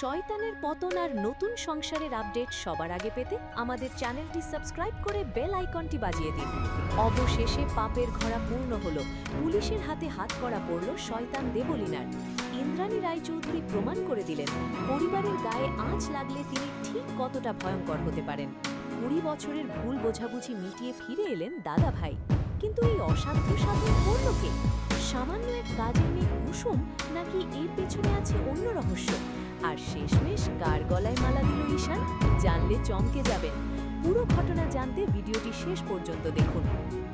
শয়তানের পতন আর নতুন সংসারের আপডেট সবার আগে পেতে আমাদের চ্যানেলটি সাবস্ক্রাইব করে বেল আইকনটি বাজিয়ে দিন। অবশেষে পাপের ঘোড়া পূর্ণ হলো। পুলিশের হাতে হাত করা পড়ল শয়তান দেবলীনার। ইন্দ্রাণী রায়চৌধুরী প্রমাণ করে দিলেন, পরিবারের গায়ে আঁচ লাগলে তিনি ঠিক কতটা ভয়ঙ্কর হতে পারেন। কুড়ি বছরের ভুল বোঝাবুঝি মিটিয়ে ফিরে এলেন দাদা ভাই। কিন্তু এই অসাধ্য সাধন করল কে? সামান্য এক কাজের মেয়ে কুসুম নাকি এর পেছনে আছে অন্য রহস্য? আর শেষমেশ কার গলায় মালা দিল ঈশান। জানলে চমকে যাবেন। পুরো ঘটনা জানতে ভিডিওটি শেষ পর্যন্ত দেখুন।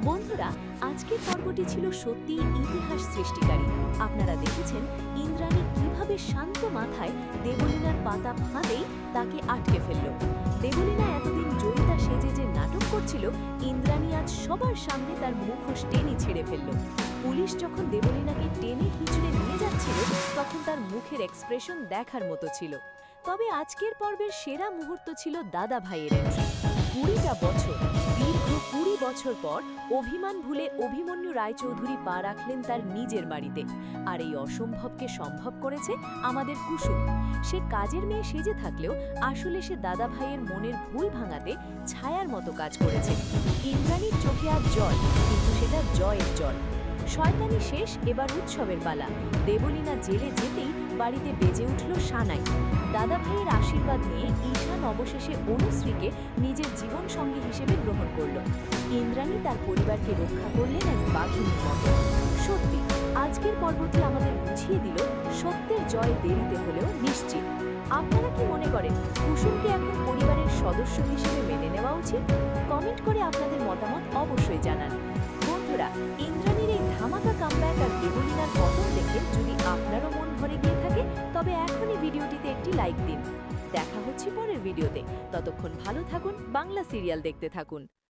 বন্ধুরা, আজকের পর্বটি ছিল সত্যি ইতিহাস সৃষ্টিকারী। আপনারা দেখেছেন ইন্দ্রাণী কীভাবে শান্ত মাথায় দেবলীনার পাতা ফাঁদেই তাকে আটকে ফেলল। দেবলীনা এতদিন জয়িতা সেজে যে নাটক করছিল, ইন্দ্রাণী আজ সবার সামনে তার মুখোশ টেনে ছিঁড়ে ফেলল। পুলিশ যখন দেবলীনাকে টেনে হিচড়ে নিয়ে যাচ্ছিল, তখন তার মুখের এক্সপ্রেশন দেখার মতো ছিল। তবে আজকের পর্বের সেরা মুহূর্ত ছিল দাদা ভাইয়ের কুড়িটা বছর, দীর্ঘ কুড়ি বছর পর অভিমান ভুলে অভিমন্যু রায়চৌধুরী পা রাখলেন তার নিজের বাড়িতে। আর এই অসম্ভবকে সম্ভব করেছে আমাদের কুসুম। সে কাজের মেয়ে সেজে থাকলেও আসলে সে দাদা ভাইয়ের মনের ভুল ভাঙাতে ছায়ার মতো কাজ করেছে। ইন্দ্রাণীর চোখে আর জল, কিন্তু সেটা জয়ের জল। শয়তানি শেষ, এবার উৎসবের পালা। দেবলীনা জেলে যেতেই বাড়িতে বেজে উঠল সানাই। দাদা ভাইয়ের আশীর্বাদ নিয়ে ঈশান অবশেষে অনুশ্রীকে নিজের জীবন সঙ্গী হিসেবে গ্রহণ করল। ইন্দ্রাণী তার পরিবারকে রক্ষা করলেন এক বাঘিনীর মতো। সত্যি, আজকের পর্বটি আমাদের বুঝিয়ে দিল, সত্যের জয় দেরিতে হলেও নিশ্চিত। আপনারা কি মনে করেন, কুসুমকে এখন পরিবারের সদস্য হিসেবে মেনে নেওয়া উচিত? কমেন্ট করে আপনাদের মতামত অবশ্যই জানান। বন্ধুরা, ইন্দ্রাণীর আপনারও গিয়ে থাকে, তবে এখনই ভিডিওটিতে একটি লাইক দিন। দেখা হচ্ছে পরের ভিডিওতে। ততক্ষণ ভালো থাকুন, বাংলা সিরিয়াল দেখতে থাকুন।